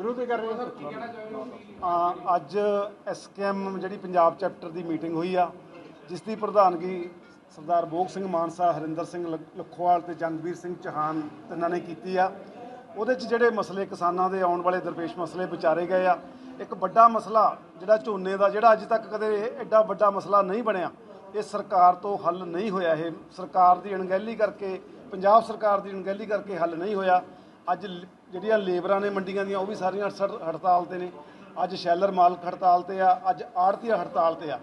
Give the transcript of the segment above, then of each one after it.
ਸ਼ੁਰੂ ਤੋਂ ਹੀ ਕਰ ਰਹੇ ਹਾਂ? ਅੱਜ ਐਸਕੇਐਮ ਜਿਹੜੀ ਪੰਜਾਬ ਚੈਪਟਰ ਦੀ ਮੀਟਿੰਗ ਹੋਈ ਆ ਜਿਸ ਦੀ ਪ੍ਰਧਾਨਗੀ ਸਰਦਾਰ ਬੋਗ ਸਿੰਘ ਮਾਨਸਾ ਹਰਿੰਦਰ ਸਿੰਘ ਲੱਖ- ਲੱਖੋਵਾਲ ਤੇ ਜੰਗਵੀਰ ਸਿੰਘ ਚੌਹਾਨ ਤਿੰਨਾਂ ਨੇ ਕੀਤੀ ਆ। ਉਹਦੇ 'ਚ ਜਿਹੜੇ ਮਸਲੇ ਕਿਸਾਨਾਂ ਦੇ ਆਉਣ ਵਾਲੇ ਦਰਪੇਸ਼ ਮਸਲੇ ਵਿਚਾਰੇ ਗਏ ਆ ਇੱਕ ਵੱਡਾ ਮਸਲਾ ਜਿਹੜਾ ਝੋਨੇ ਦਾ ਜਿਹੜਾ ਅੱਜ ਤੱਕ ਕਦੇ ਐਡਾ ਵੱਡਾ ਮਸਲਾ ਨਹੀਂ ਬਣਿਆ ਇਹ ਸਰਕਾਰ ਤੋਂ ਹੱਲ ਨਹੀਂ ਹੋਇਆ ਇਹ। ਸਰਕਾਰ ਦੀ ਅਣਗਹਿਲੀ ਕਰਕੇ ਪੰਜਾਬ ਸਰਕਾਰ ਦੀ ਅਣਗਹਿਲੀ ਕਰਕੇ ਹੱਲ ਨਹੀਂ ਹੋਇਆ। ਅੱਜ ਜਿਹੜੀਆਂ ਲੇਬਰਾਂ ਨੇ ਮੰਡੀਆਂ ਦੀਆਂ, ਉਹ ਵੀ ਸਾਰੀਆਂ ਸੜ- ਹੜਤਾਲ ਤੇ ਨੇ। ਅੱਜ ਸ਼ੈਲਰ ਮਾਲਕ ਹੜਤਾਲ ਤੇ ਆ, ਅੱਜ ਆੜਤੀਆ ਹੜਤਾਲ ਤੇ ਆ।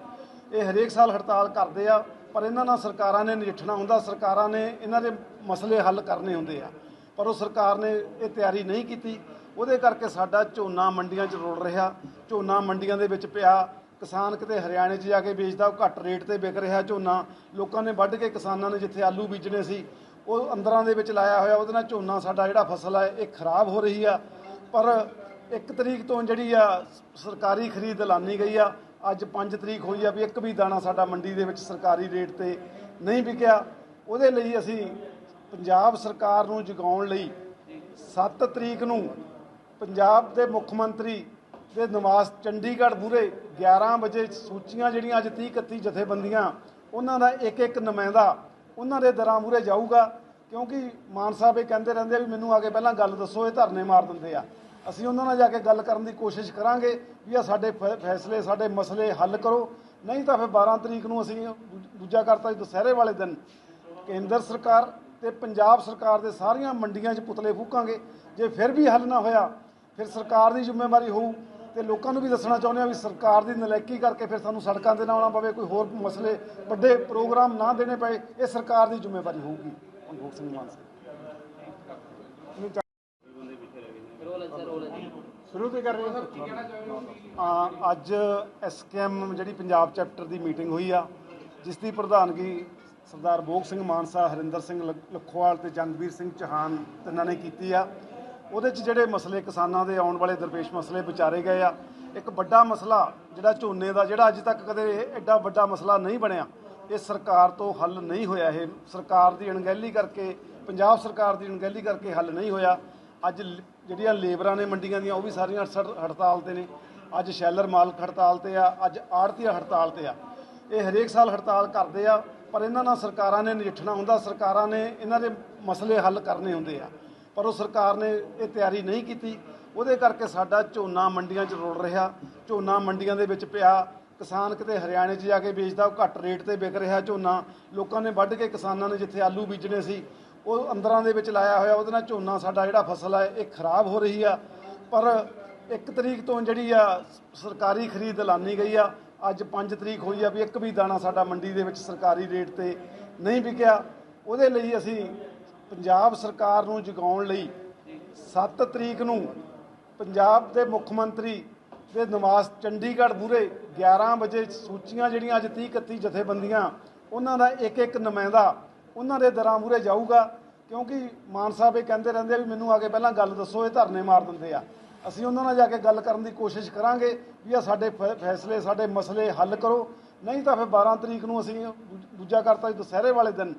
ਇਹ ਹਰੇਕ ਸਾਲ ਹੜਤਾਲ ਕਰਦੇ ਆ, ਪਰ ਇਹਨਾਂ ਨਾਲ ਸਰਕਾਰਾਂ ਨੇ ਨਜਿੱਠਣਾ ਹੁੰਦਾ, ਸਰਕਾਰਾਂ ਨੇ ਇਹਨਾਂ ਦੇ ਮਸਲੇ ਹੱਲ ਕਰਨੇ ਹੁੰਦੇ ਆ। ਪਰ ਉਹ ਸਰਕਾਰ ਨੇ ਇਹ ਤਿਆਰੀ ਨਹੀਂ ਕੀਤੀ। ਉਹਦੇ ਕਰਕੇ ਸਾਡਾ ਝੋਨਾ ਮੰਡੀਆਂ 'ਚ ਰੁਲ ਰਿਹਾ। ਝੋਨਾ ਮੰਡੀਆਂ ਦੇ ਵਿੱਚ ਪਿਆ। ਕਿਸਾਨ ਕਿਤੇ ਹਰਿਆਣੇ 'ਚ ਜਾ ਕੇ ਵੇਚਦਾ, ਉਹ ਘੱਟ ਰੇਟ ਤੇ ਵਿਕ ਰਿਹਾ ਝੋਨਾ। ਲੋਕਾਂ ਨੇ ਵੱਢ ਕੇ ਕਿਸਾਨਾਂ ਨੇ ਜਿੱਥੇ ਆਲੂ ਬੀਜਣੇ ਸੀ ਉਹ ਅੰਦਰਾਂ ਦੇ ਵਿੱਚ ਲਾਇਆ ਹੋਇਆ, ਉਹਦੇ ਨਾਲ ਝੋਨਾ ਸਾਡਾ ਜਿਹੜਾ ਫਸਲ ਹੈ ਇਹ ਖਰਾਬ ਹੋ ਰਹੀ ਆ। ਪਰ ਇੱਕ ਤਰੀਕ ਤੋਂ ਜਿਹੜੀ ਆ, ਸਰਕਾਰੀ ਖਰੀਦ ਐਲਾਨੀ ਗਈ ਆ। ਅੱਜ 5 ਤਰੀਕ ਹੋਈ ਆ ਵੀ ਇੱਕ ਵੀ ਦਾਣਾ ਸਾਡਾ ਮੰਡੀ ਦੇ ਵਿੱਚ ਸਰਕਾਰੀ ਰੇਟ ਤੇ ਨਹੀਂ ਵਿਕਿਆ। ਉਹਦੇ ਲਈ ਅਸੀਂ ਪੰਜਾਬ ਸਰਕਾਰ ਨੂੰ ਜਗਾਉਣ ਲਈ 7 ਤਰੀਕ ਨੂੰ ਪੰਜਾਬ ਦੇ ਮੁੱਖ ਮੰਤਰੀ ਦੇ ਨਿਵਾਸ ਚੰਡੀਗੜ੍ਹ ਮੂਹਰੇ 11 ਵਜੇ ਸੂਚੀਆਂ ਜਿਹੜੀਆਂ ਅੱਜ 30 31 ਜਥੇਬੰਦੀਆਂ, ਉਹਨਾਂ ਦਾ ਇੱਕ ਇੱਕ ਨੁਮਾਇੰਦਾ ਉਹਨਾਂ ਦੇ ਦਰਾਂ ਮੂਹਰੇ ਜਾਊਗਾ। ਕਿਉਂਕਿ ਮਾਨ ਸਾਹਿਬ ਇਹ ਕਹਿੰਦੇ ਰਹਿੰਦੇ ਆ ਵੀ ਮੈਨੂੰ ਆ ਕੇ ਪਹਿਲਾਂ ਗੱਲ ਦੱਸੋ, ਇਹ ਧਰਨੇ ਮਾਰ ਦਿੰਦੇ ਆ। ਅਸੀਂ ਉਹਨਾਂ ਨਾਲ ਜਾ ਕੇ ਗੱਲ ਕਰਨ ਦੀ ਕੋਸ਼ਿਸ਼ ਕਰਾਂਗੇ ਵੀ ਆ ਸਾਡੇ ਫੈ- ਫੈਸਲੇ, ਸਾਡੇ ਮਸਲੇ ਹੱਲ ਕਰੋ। ਨਹੀਂ ਤਾਂ ਫਿਰ 12 ਤਰੀਕ ਨੂੰ ਅਸੀਂ ਦੂ- ਦੂਜਾ ਕਰਤਾ ਦੁਸਹਿਰੇ ਵਾਲੇ ਦਿਨ। ਕੇਂਦਰ ਸਰਕਾਰ ਤੇ ਪੰਜਾਬ ਸਰਕਾਰ ਦੇ ਸਾਰੀਆਂ ਮੰਡੀਆਂ 'ਚ ਪੁਤਲੇ ਫੂਕਾਂਗੇ। ਜੇ ਫਿਰ ਵੀ ਹੱਲ ਨਾ ਹੋਇਆ, ਫਿਰ ਸਰਕਾਰ ਦੀ ਜ਼ਿੰਮੇਵਾਰੀ ਹੋਊ। ਤੇ ਲੋਕਾਂ ਨੂੰ ਵੀ ਦੱਸਣਾ ਚਾਹੁੰਦੇ ਆ ਵੀ ਸਰਕਾਰ ਦੀ ਨਲਾਇਕੀ ਕਰਕੇ ਫਿਰ ਸਾਨੂੰ ਸੜਕਾਂ ਤੇ ਨਾ ਆਉਣਾ ਪਵੇ, ਕੋਈ ਹੋਰ ਮਸਲੇ ਵੱਡੇ ਪ੍ਰੋਗਰਾਮ ਨਾ ਦੇਣੇ ਪਏ, ਇਹ ਸਰਕਾਰ ਦੀ ਜ਼ਿੰਮੇਵਾਰੀ ਹੋਊਗੀ। ਮਨਭੋਗ ਸਿੰਘ ਮਾਨ ਸਾਹਿਬ ਸ਼ੁਰੂ ਤੋਂ ਕਰ ਰਹੇ ਹਾਂ? ਅੱਜ ਐਸਕੇਐਮ ਜਿਹੜੀ ਪੰਜਾਬ ਚੈਪਟਰ ਦੀ ਮੀਟਿੰਗ ਹੋਈ ਆ, ਜਿਸ ਦੀ ਪ੍ਰਧਾਨਗੀ ਸਰਦਾਰ ਬੋਗ ਸਿੰਘ ਮਾਨਸਾ, ਹਰਿੰਦਰ ਸਿੰਘ ਲੱਖ- ਲੱਖੋਵਾਲ ਤੇ ਜੰਗਵੀਰ ਸਿੰਘ ਚੌਹਾਨ ਤਿੰਨਾਂ ਨੇ ਕੀਤੀ ਆ। ਉਹਦੇ 'ਚ ਜਿਹੜੇ ਮਸਲੇ ਕਿਸਾਨਾਂ ਦੇ ਆਉਣ ਵਾਲੇ ਦਰਪੇਸ਼ ਮਸਲੇ ਵਿਚਾਰੇ ਗਏ ਆ, ਇੱਕ ਵੱਡਾ ਮਸਲਾ ਜਿਹੜਾ ਝੋਨੇ ਦਾ, ਜਿਹੜਾ ਅੱਜ ਤੱਕ ਕਦੇ ਐਡਾ ਵੱਡਾ ਮਸਲਾ ਨਹੀਂ ਬਣਿਆ ਇਹ ਸਰਕਾਰ ਤੋਂ ਹੱਲ ਨਹੀਂ ਹੋਇਆ ਇਹ। ਸਰਕਾਰ ਦੀ ਅਣਗਹਿਲੀ ਕਰਕੇ, ਪੰਜਾਬ ਸਰਕਾਰ ਦੀ ਅਣਗਹਿਲੀ ਕਰਕੇ ਹੱਲ ਨਹੀਂ ਹੋਇਆ। ਅੱਜ ਲ- ਜਿਹੜੀਆਂ ਲੇਬਰਾਂ ਨੇ ਮੰਡੀਆਂ ਦੀਆਂ, ਉਹ ਵੀ ਸਾਰੀਆਂ ਸੜ- ਹੜਤਾਲ ਤੇ ਨੇ। ਅੱਜ ਸ਼ੈਲਰ ਮਾਲਕ ਹੜਤਾਲ ਤੇ ਆ, ਅੱਜ ਆੜਤੀਆ ਹੜਤਾਲ ਤੇ ਆ। ਇਹ ਹਰੇਕ ਸਾਲ ਹੜਤਾਲ ਕਰਦੇ ਆ, ਪਰ ਇਹਨਾਂ ਨਾਲ ਸਰਕਾਰਾਂ ਨੇ ਨਜਿੱਠਣਾ ਹੁੰਦਾ, ਸਰਕਾਰਾਂ ਨੇ ਇਹਨਾਂ ਦੇ ਮਸਲੇ ਹੱਲ ਕਰਨੇ ਹੁੰਦੇ ਆ। ਪਰ ਉਹ ਸਰਕਾਰ ਨੇ ਇਹ ਤਿਆਰੀ ਨਹੀਂ ਕੀਤੀ। ਉਹਦੇ ਕਰਕੇ ਸਾਡਾ ਝੋਨਾ ਮੰਡੀਆਂ 'ਚ ਰੁਲ ਰਿਹਾ। ਝੋਨਾ ਮੰਡੀਆਂ ਦੇ ਵਿੱਚ ਪਿਆ। ਕਿਸਾਨ ਕਿਤੇ ਹਰਿਆਣੇ 'ਚ ਜਾ ਕੇ ਵੇਚਦਾ, ਉਹ ਘੱਟ ਰੇਟ ਤੇ ਵਿਕ ਰਿਹਾ ਝੋਨਾ। ਲੋਕਾਂ ਨੇ ਵੱਢ ਕੇ ਕਿਸਾਨਾਂ ਨੇ ਜਿੱਥੇ ਆਲੂ ਬੀਜਣੇ ਸੀ, ਉਹ ਅੰਦਰਾਂ ਦੇ ਵਿੱਚ ਲਾਇਆ ਹੋਇਆ, ਉਹਦੇ ਨਾਲ ਝੋਨਾ ਸਾਡਾ ਜਿਹੜਾ ਫਸਲ ਹੈ ਇਹ ਖਰਾਬ ਹੋ ਰਹੀ ਆ। ਪਰ ਇੱਕ ਤਰੀਕ ਤੋਂ ਜਿਹੜੀ ਆ, ਸਰਕਾਰੀ ਖਰੀਦ ਐਲਾਨੀ ਗਈ ਆ। ਅੱਜ 5 ਤਰੀਕ ਹੋਈ ਆ ਵੀ ਇੱਕ ਵੀ ਦਾਣਾ ਸਾਡਾ ਮੰਡੀ ਦੇ ਵਿੱਚ ਸਰਕਾਰੀ ਰੇਟ ਤੇ ਨਹੀਂ ਵਿਕਿਆ। ਉਹਦੇ ਲਈ ਅਸੀਂ ਪੰਜਾਬ ਸਰਕਾਰ ਨੂੰ ਜਗਾਉਣ ਲਈ 7 ਤਰੀਕ ਨੂੰ ਪੰਜਾਬ ਦੇ ਮੁੱਖ ਮੰਤਰੀ ਦੇ ਨਮਾਜ਼ ਚੰਡੀਗੜ੍ਹ ਮੂਹਰੇ 11 ਵਜੇ ਸੂਚੀਆਂ ਜਿਹੜੀਆਂ ਅੱਜ 30 31 ਜਥੇਬੰਦੀਆਂ, ਉਹਨਾਂ ਦਾ ਇੱਕ ਇੱਕ ਨੁਮਾਇੰਦਾ ਉਹਨਾਂ ਦੇ ਦਰਾਂ ਮੂਹਰੇ ਜਾਊਗਾ, ਕਿਉਂਕਿ ਮਾਨ ਸਾਹਿਬ ਇਹ ਕਹਿੰਦੇ ਰਹਿੰਦੇ ਆ ਵੀ ਮੈਨੂੰ ਆ ਕੇ ਪਹਿਲਾਂ ਗੱਲ ਦੱਸੋ, ਇਹ ਧਰਨੇ ਮਾਰ ਦਿੰਦੇ ਆ। ਅਸੀਂ ਉਹਨਾਂ ਨਾਲ ਜਾ ਕੇ ਗੱਲ ਕਰਨ ਦੀ ਕੋਸ਼ਿਸ਼ ਕਰਾਂਗੇ ਵੀ ਆ ਸਾਡੇ ਫੈ- ਫੈਸਲੇ, ਸਾਡੇ ਮਸਲੇ ਹੱਲ ਕਰੋ। ਨਹੀਂ ਤਾਂ ਫਿਰ 12 ਤਰੀਕ ਨੂੰ ਅਸੀਂ ਦੂ- ਦੂਜਾ ਕਰਤਾ ਦੁਸਹਿਰੇ ਵਾਲੇ ਦਿਨ।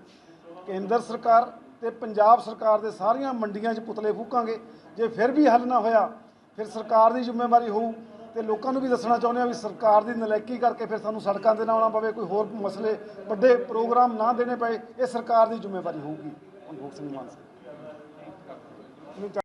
ਕੇਂਦਰ ਸਰਕਾਰ ਤੇ ਪੰਜਾਬ ਸਰਕਾਰ ਦੇ ਸਾਰੀਆਂ ਮੰਡੀਆਂ 'ਚ ਪੁਤਲੇ ਫੂਕਾਂਗੇ। ਜੇ ਫਿਰ ਵੀ ਹੱਲ ਨਾ ਹੋਇਆ, ਫਿਰ ਸਰਕਾਰ ਦੀ ਜ਼ਿੰਮੇਵਾਰੀ ਹੋਊ। ਤੇ ਲੋਕਾਂ ਨੂੰ ਵੀ ਦੱਸਣਾ ਚਾਹੁੰਦੇ ਆ ਵੀ ਸਰਕਾਰ ਦੀ ਨਲਾਇਕੀ ਕਰਕੇ ਫਿਰ ਸਾਨੂੰ ਸੜਕਾਂ ਤੇ ਨਾ ਆਉਣਾ ਪਵੇ, ਕੋਈ ਹੋਰ ਮਸਲੇ, ਵੱਡੇ ਪ੍ਰੋਗਰਾਮ ਨਾ ਦੇਣੇ ਪਏ, ਇਹ ਸਰਕਾਰ ਦੀ ਜ਼ਿੰਮੇਵਾਰੀ ਹੋਊਗੀ। ਮਨਭੋਗ ਸਿੰਘ ਮਾਨ ਸਾਹਿਬ